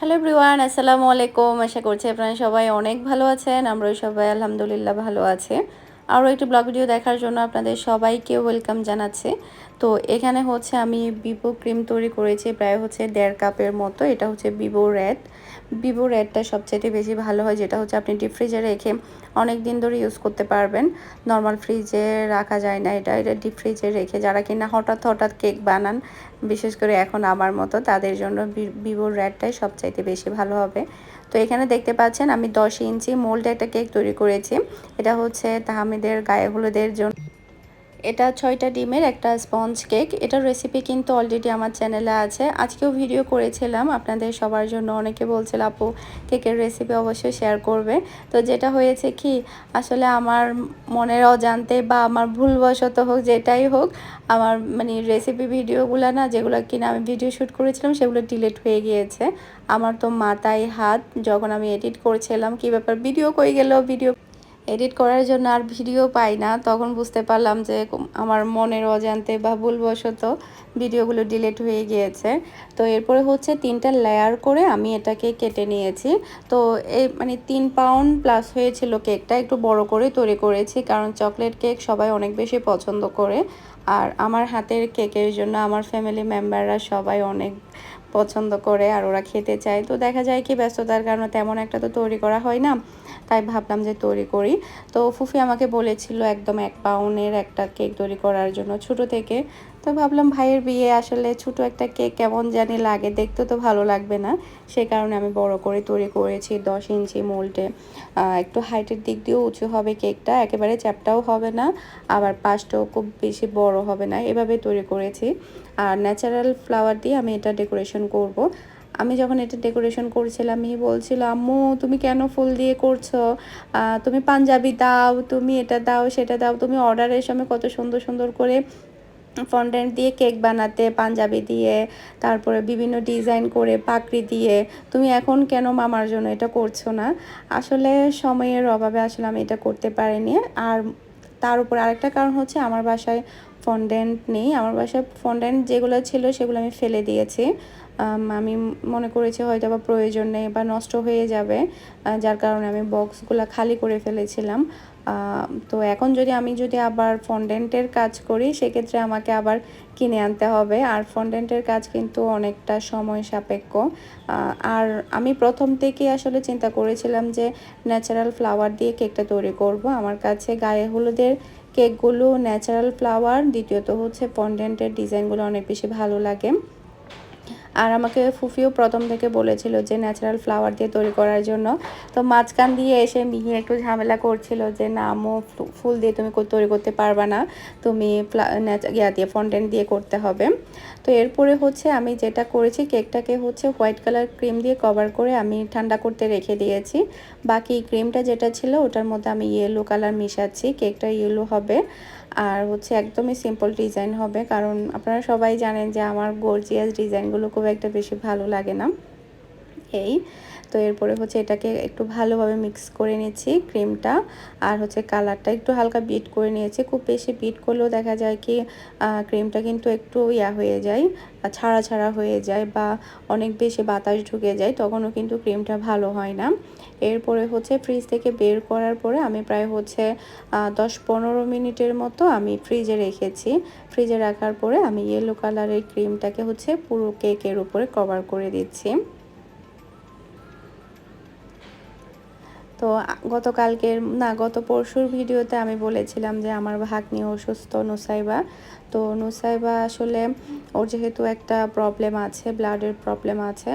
Hello everyone আসসালামু আলাইকুম আশা করছি আপনারা সবাই অনেক ভালো আছেন। আমরাও সবাই আলহামদুলিল্লাহ ভালো আছি। আরও একটি ব্লগ ভিডিও দেখার জন্য আপনাদের সবাইকে ওয়েলকাম জানাচ্ছে। তো এখানে হচ্ছে আমি বিভো ক্রিম তৈরি করেছি, প্রায় হচ্ছে দেড় কাপের মতো। এটা হচ্ছে বিভো রেড বিভো রেডটা সবচেয়ে বেশি ভালো হয়, যেটা হচ্ছে আপনি ডিপ ফ্রিজে রেখে অনেক দিন ধরে ইউজ করতে পারবেন। নর্মাল ফ্রিজে রাখা যায় না এটা। এটা ডিপ ফ্রিজে রেখে যারা কিনা হঠাৎ হঠাৎ কেক বানান, বিশেষ করে এখন আমার মতো, তাদের জন্য ভিভোর রেডটাই সবচাইতে বেশি ভালো হবে। তো এখানে দেখতে পাচ্ছেন আমি দশ ইঞ্চি মোল্ড একটা কেক তৈরি করেছি। এটা হচ্ছে তাহামিদের গায়ে হলুদের জন্য। এটা ছয়টা ডিমের একটা স্পঞ্জ কেক। এটার রেসিপি কিন্তু অলরেডি আমার চ্যানেলে আছে। আজকেও ভিডিও করেছিলাম। আপনাদের সবার জন্য অনেকে বলছিল, আপু, কেকের রেসিপি অবশ্যই শেয়ার করবে। তো যেটা হয়েছে কি, আসলে আমার মনের অজান্তে বা আমার ভুলবশত হোক, যেটাই হোক, আমার মানে রেসিপি ভিডিওগুলো না, যেগুলো কিনা আমি ভিডিও শ্যুট করেছিলাম, সেগুলো ডিলেট হয়ে গিয়েছে। আমার তো মাথায় হাত, যখন আমি এডিট করছিলাম, কী ব্যাপার ভিডিও কই গেল ভিডিও এডিট করার জন্য আর ভিডিও পাই না, তখন বুঝতে পারলাম যে আমার মনের অজান্তে বা ভুলবশত ভিডিওগুলো ডিলিট হয়ে গিয়েছে। তো এরপরে হচ্ছে তিনটা লেয়ার করে আমি এটাকে কেটে নিয়েছি। তো এই মানে তিন পাউন্ড প্লাস হয়েছিল কেকটা একটু বড় করে তৈরি করেছি কারণ চকলেট কেক সবাই অনেক বেশি পছন্দ করে। আর আমার হাতের কেকের জন্য আমার ফ্যামিলি মেম্বাররা সবাই অনেক পছন্দ করে আর ওরা খেতে চায়। তো দেখা যায় কি ব্যস্ততার কারণে তেমন একটা তো তৈরি করা হয় না, তাই ভাবলাম যে তৈরি করি। তো ফুফি আমাকে বলেছিল একদম এক পাউনের একটা কেক তৈরি করার জন্য ছোট থেকে। তো ভাবলাম ভাইয়ের বিয়ে আসলে ছোট একটা কেক কেমন জানি লাগে, দেখতে তো ভালো লাগবে না। সে কারণে আমি বড় করে তৈরি করেছি দশ ইঞ্চি মোল্টে একটু হাইটের দিক দিয়েও উঁচু হবে কেকটা, একেবারে চ্যাপটাও হবে না, আবার পাশটাও খুব বেশি বড় হবে না, এভাবে তৈরি করেছি। আর ন্যাচারাল ফ্লাওয়ার দিয়ে আমি এটা ডেকোরেশন করব। আমি যখন এটা ডেকোরেশন করছিলাম আমি বলছিল, আম্মু, তুমি কেন ফুল দিয়ে করছ? তুমি পাঞ্জাবি দাও, তুমি এটা দাও, সেটা দাও, তুমি অর্ডারের সময় কত সুন্দর সুন্দর করে ফন্ডেন্ট দিয়ে কেক বানাতে, পাঞ্জাবি দিয়ে, তারপরে বিভিন্ন ডিজাইন করে পাকড়ি দিয়ে। তুমি এখন কেন মামার জন্য এটা করছ না? আসলে সময়ের অভাবে আসলে আমি এটা করতে পারিনি। আর তার উপর আরেকটা কারণ হচ্ছে আমার বাসায় ফন্ডেন্ট নেই। আমার বাসায় ফন্ডেন্ট যেগুলো ছিল সেগুলো আমি ফেলে দিয়েছি। আমি মনে করেছি হয়তো বা প্রয়োজন নেই বা নষ্ট হয়ে যাবে যার কারণে আমি বক্সগুলো খালি করে ফেলেছিলাম। তো এখন যদি আমি যদি আবার ফন্ডেন্টের কাজ করি, সেক্ষেত্রে আমাকে আবার কিনে আনতে হবে। আর ফন্ডেন্টের কাজ কিন্তু অনেকটা সময় সাপেক্ষ। আর আমি প্রথম থেকেই আসলে চিন্তা করেছিলাম যে ন্যাচারাল ফ্লাওয়ার দিয়ে কেকটা তৈরি করব। আমার কাছে গায়ে হলুদের কেকগুলো ন্যাচারাল ফ্লাওয়ার দ্বিতীয়ত হচ্ছে ফন্ডেন্টের ডিজাইনগুলো অনেক বেশি ভালো লাগে। আর আমাকে ফুফিও প্রথম থেকে বলেছিল যে ন্যাচারাল ফ্লাওয়ার দিয়ে তৈরি করার জন্য। তো মাঝখান দিয়ে এসে মিহি একটু ঝামেলা করছিল যে, না মো ফুল দিয়ে তুমি তৈরি করতে পারবা না। তুমি ইয়া দিয়ে ফন্টেন দিয়ে করতে হবে। তো এরপরে হচ্ছে আমি যেটা করেছি, কেকটাকে হচ্ছে হোয়াইট কালার ক্রিম দিয়ে কভার করে আমি ঠান্ডা করতে রেখে দিয়েছি। বাকি ক্রিমটা যেটা ছিল, ওটার মধ্যে আমি ইয়েলো কালার মিশাচ্ছি। কেকটা ইয়েলো হবে। আর হচ্ছে একদমই সিম্পল ডিজাইন হবে, কারণ আপনারা সবাই জানেন যে আমার গর্জিয়াস ডিজাইনগুলো খুব একটা বেশি ভালো লাগে না। এই তো এরপরে হচ্ছে এটাকে একটু ভালোভাবে মিক্স করে নিচ্ছি ক্রিমটা আর হচ্ছে কালারটা একটু হালকা বিট করে নিয়েছি। খুব বেশি বিট করলেও দেখা যায় কি ক্রিমটা কিন্তু একটু ইয়া হয়ে যায় ছাড়া ছাড়া হয়ে যায় বা অনেক বেশি বাতাস ঢুকে যায়, তখনও কিন্তু ক্রিমটা ভালো হয় না। এরপরে হচ্ছে ফ্রিজ থেকে বের করার পরে আমি প্রায় হচ্ছে দশ পনেরো মিনিটের মতো আমি ফ্রিজে রেখেছি। ফ্রিজে রাখার পরে আমি ইয়েলো কালারের ক্রিমটাকে হচ্ছে পুরো কেকের উপরে কভার করে দিচ্ছি। তো গতকালকের, না, গত পরশুর ভিডিওতে আমি বলেছিলাম যে আমার ভাগ্নি অসুস্থ, নুসাইবা। তো নুসাইবা আসলে ওর যেহেতু একটা প্রবলেম আছে ব্লাডের প্রবলেম আছে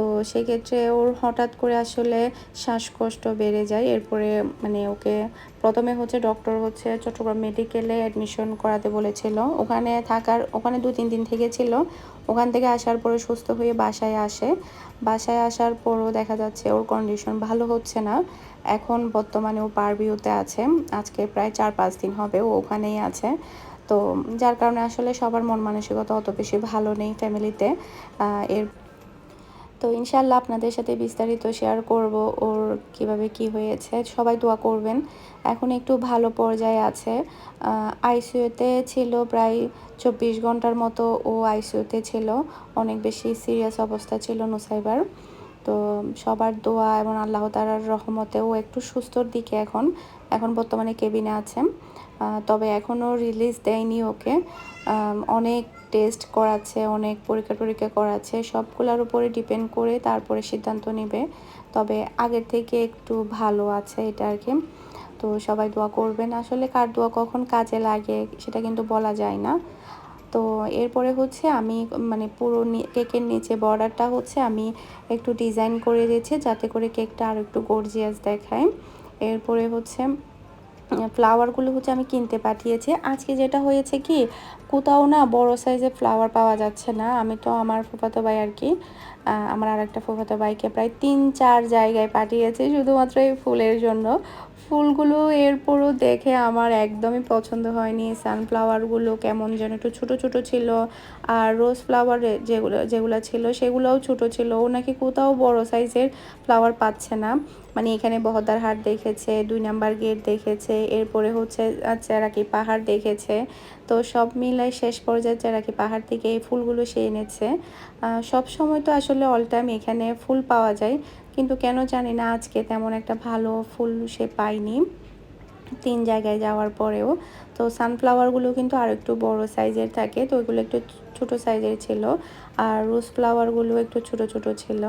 তো সেক্ষেত্রে ওর হঠাৎ করে আসলে শ্বাসকষ্ট বেড়ে যায়। এরপরে মানে ওকে প্রথমে হচ্ছে ডক্টর হচ্ছে চট্টগ্রাম মেডিকেলে অ্যাডমিশন করাতে বলেছিল। ওখানে থাকার, ওখানে দু, তিন দিন থেকে ছিল। ওখান থেকে আসার পরে সুস্থ হয়ে বাসায় আসে। বাসায় আসার পরও দেখা যাচ্ছে ওর কন্ডিশন ভালো হচ্ছে না। এখন বর্তমানে ও পারবিউতে আছে। আজকে প্রায় চার, পাঁচ দিন হবে ও ওখানেই আছে। তো যার কারণে আসলে সবার মন মানসিকতা অত বেশি ভালো নেই ফ্যামিলিতে এর তো ইনশাল্লাহ আপনাদের সাথে বিস্তারিত শেয়ার করব ওর কীভাবে কি হয়েছে। সবাই দোয়া করবেন। এখন একটু ভালো পর্যায়ে আছে। আইসিইউতে ছিল প্রায় চব্বিশ ঘণ্টার মতো ও আইসিইউতে ছিল। অনেক বেশি সিরিয়াস অবস্থা ছিল নুসাইবার। তো সবার দোয়া এবং আল্লাহ তালার রহমতেও একটু সুস্থর দিকে এখন। এখন বর্তমানে কেবিনে আছে তবে এখনও রিলিজ দেয়নি ওকে। অনেক টেস্ট করাচ্ছে, অনেক পরীক্ষা টরীক্ষা করাচ্ছে, সবগুলোর উপরে ডিপেন্ড করে তারপরে সিদ্ধান্ত নেবে। তবে আগের থেকে একটু ভালো আছে এটা আর কি। তো সবাই দোয়া করবেন। আসলে কার দোয়া কখন কাজে লাগে সেটা কিন্তু বলা যায় না। তো এরপরে হচ্ছে আমি মানে পুরো কেকের নিচে বর্ডারটা হচ্ছে আমি একটু ডিজাইন করে দিয়েছি যাতে করে কেকটা আর একটু গর্জিয়াস দেখায়। এরপরে হচ্ছে ফ্লাওয়ারগুলো হচ্ছে আমি কিনতে পাঠিয়েছি। আজকে যেটা হয়েছে কি, কোথাও না বড় সাইজের ফ্লাওয়ার পাওয়া যাচ্ছে না। আমি তো আমার ফুফাতো ভাই আর কি আমার আর একটা ফুফাতো ভাইকে প্রায় তিন চার জায়গায় পাঠিয়েছি শুধুমাত্র এই ফুলের জন্য। ফুলগুলো এরপরও দেখে আমার একদমই পছন্দ হয়নি। সানফ্লাওয়ারগুলো কেমন যেন একটু ছোটো ছোটো ছিল। আর রোজ ফ্লাওয়ার যেগুলো যেগুলো ছিল সেগুলোও ছোটো ছিল। ও নাকি কোথাও বড় সাইজের ফ্লাওয়ার পাচ্ছে না। মানে এখানে বহদার হাট দেখেছে, দুই নাম্বার গেট দেখেছে, এরপরে হচ্ছে চেরাকি পাহাড় দেখেছে। তো সব মিলাই শেষ পর্যায়ে চেরাকি পাহাড় থেকে এই ফুলগুলো সে এনেছে। সব সময় তো আসলে অল টাইম এখানে ফুল পাওয়া যায়। কিন্তু কেন জানি না, আজকে তেমন একটা ভালো ফুল সে পাইনি তিন জায়গায় যাওয়ার পরেও। তো সানফ্লাওয়ারগুলো কিন্তু আর একটু বড় সাইজের থাকে, তো ওইগুলো একটু ছোট সাইজের ছিল। আর রোজ ফ্লাওয়ারগুলো একটু ছোট ছোট ছিল।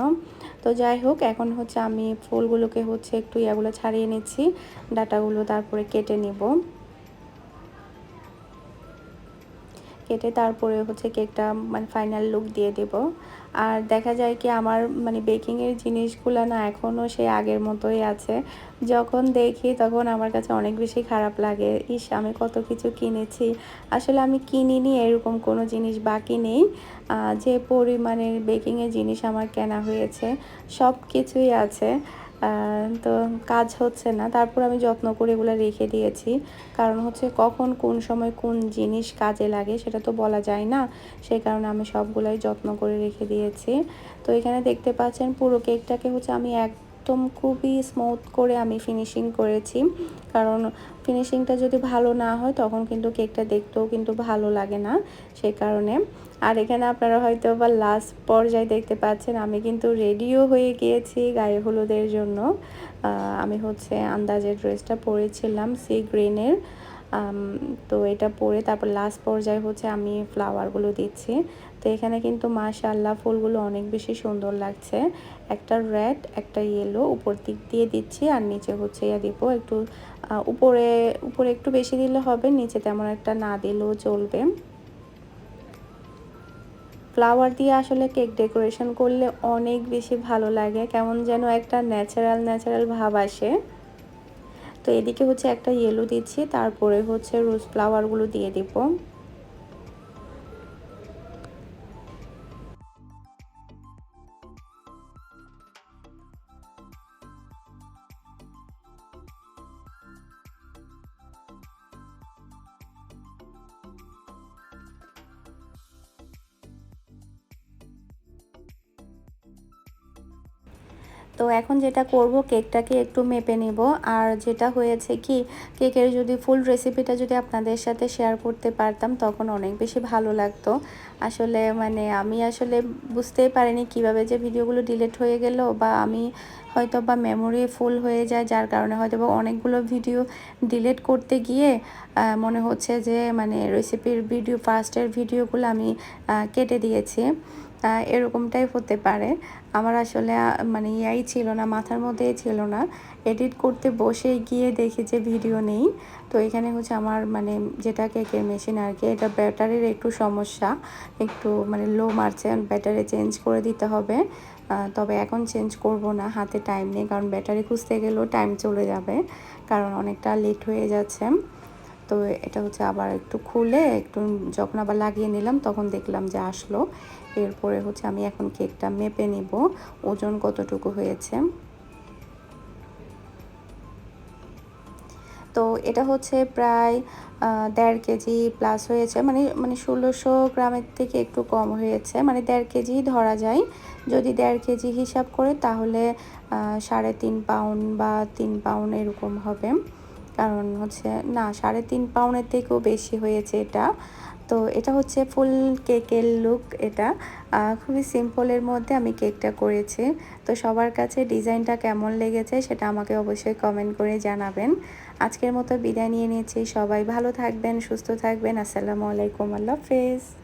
তো যাই হোক, এখন হচ্ছে আমি ফুলগুলোকে হচ্ছে একটু ইয়াগুলো ছাড়িয়ে নিচ্ছি, ডাটাগুলো তারপরে কেটে নিব। কেটে তারপরে হচ্ছে কেকটা মানে ফাইনাল লুক দিয়ে দেব। আর দেখা যায় কি আমার মানে বেকিংয়ের জিনিসগুলো না এখনও সেই আগের মতোই আছে। যখন দেখি তখন আমার কাছে অনেক বেশি খারাপ লাগে। ইস, আমি কত কিছু কিনেছি। আসলে আমি কিনিনি, এরকম কোনো জিনিস বাকি নেই। যে পরিমাণের বেকিংয়ের জিনিস আমার কেনা হয়েছে সব কিছুই আছে। তো কাজ হচ্ছে না। তারপর আমি যত্ন করে এগুলো রেখে দিয়েছি। কারণ হচ্ছে কখন কোন সময় কোন জিনিস কাজে লাগে সেটা তো বলা যায় না। সেই কারণে আমি সবগুলাই যত্ন করে রেখে দিয়েছি। তো এখানে দেখতে পাচ্ছেন পুরো কেকটাকে হচ্ছে আমি এক একদম খুবই স্মুথ করে আমি ফিনিশিং করেছি। কারণ ফিনিশিংটা যদি ভালো না হয়, তখন কিন্তু কেকটা দেখতেও কিন্তু ভালো লাগে না সে কারণে। আর এখানে আপনারা হয়তো বা লাস্ট পর্যায়ে দেখতে পাচ্ছেন, আমি কিন্তু রেডিও হয়ে গিয়েছি গায়ে হলুদের জন্য। আমি হচ্ছে আন্দাজের ড্রেসটা পরেছিলাম সি গ্রিনের তো এটা পরে তারপর লাস্ট পর্যায়ে হচ্ছে আমি ফ্লাওয়ারগুলো দিচ্ছি। তো এখানে কিন্তু মাশাল্লাহ ফুলগুলো অনেক বেশি সুন্দর লাগছে। একটা রেড একটা ইয়েলো উপর দিক দিয়ে দিচ্ছি আর নিচে হচ্ছে ইয়া দিব একটু উপরে উপরে একটু বেশি দিলে হবে, নিচে তেমন একটা না দিলেও চলবে। ফ্লাওয়ার দিয়ে আসলে কেক ডেকোরেশন করলে অনেক বেশি ভালো লাগে, কেমন যেন একটা ন্যাচারাল ন্যাচারাল ভাব আসে। তো এদিকে হচ্ছে একটা ইয়েলো দিচ্ছি তারপরে হচ্ছে রোজ ফ্লাওয়ারগুলো দিয়ে দিব। তো এখন যেটা করব, কেকটাকে একটু মেপে নিব। আর যেটা হয়েছে কি, কেকের যদি ফুল রেসিপিটা যদি আপনাদের সাথে শেয়ার করতে পারতাম, তখন অনেক বেশি ভালো লাগতো। আসলে মানে আমি আসলে বুঝতেই পারিনি কীভাবে যে ভিডিওগুলো ডিলিট হয়ে গেল বা আমি হয়তো বা মেমোরি ফুল হয়ে যায়, যার কারণে হয়তো বা অনেকগুলো ভিডিও ডিলিট করতে গিয়ে মনে হচ্ছে যে মানে রেসিপির ভিডিও ফার্স্টের ভিডিওগুলো আমি কেটে দিয়েছি। এরকমটাই হতে পারে। আমার আসলে মানে ইয়াই ছিল না, মাথার মধ্যেই ছিল না। এডিট করতে বসে গিয়ে দেখি যে ভিডিও নেই। তো এখানে হচ্ছে আমার মানে যেটা কেকের মেশিন আর কি, এটা ব্যাটারির একটু সমস্যা। একটু মানে লো মারছে ব্যাটারি চেঞ্জ করে দিতে হবে। তবে এখন চেঞ্জ করব না, হাতে টাইম নেই। কারণ ব্যাটারি খুঁজতে গেলেও টাইম চলে যাবে। কারণ অনেকটা লেট হয়ে যাচ্ছে। তো এটা হচ্ছে আবার একটু খুলে, একটু যখন আবার লাগিয়ে নিলাম তখন দেখলাম যে আসলো। এরপরে হচ্ছে আমি এখন কেকটা মেপে নিব, ওজন কতটুকু হয়েছে। তো এটা হচ্ছে প্রায় দেড় কেজি প্লাস হয়েছে মানে মানে ষোলোশো গ্রামের থেকে একটু কম হয়েছে মানে দেড় কেজি ধরা যায়। যদি দেড় কেজি হিসাব করে তাহলে সাড়ে তিন পাউন্ড বা তিন পাউন্ড এরকম হবে। কারণ হচ্ছে, না, সাড়ে তিন পাউন্ডের থেকেও বেশি হয়েছে এটা। তো এটা হচ্ছে ফুল কেকের লুক এটা। খুবই সিম্পলের মধ্যে আমি কেকটা করেছি। তো সবার কাছে ডিজাইনটা কেমন লেগেছে সেটা আমাকে অবশ্যই কমেন্ট করে জানাবেন। আজকের মতো বিদায় নিয়ে নিয়েছি সবাই। ভালো থাকবেন, সুস্থ থাকবেন। আসসালামু আলাইকুম। আল্লাহ হাফেজ।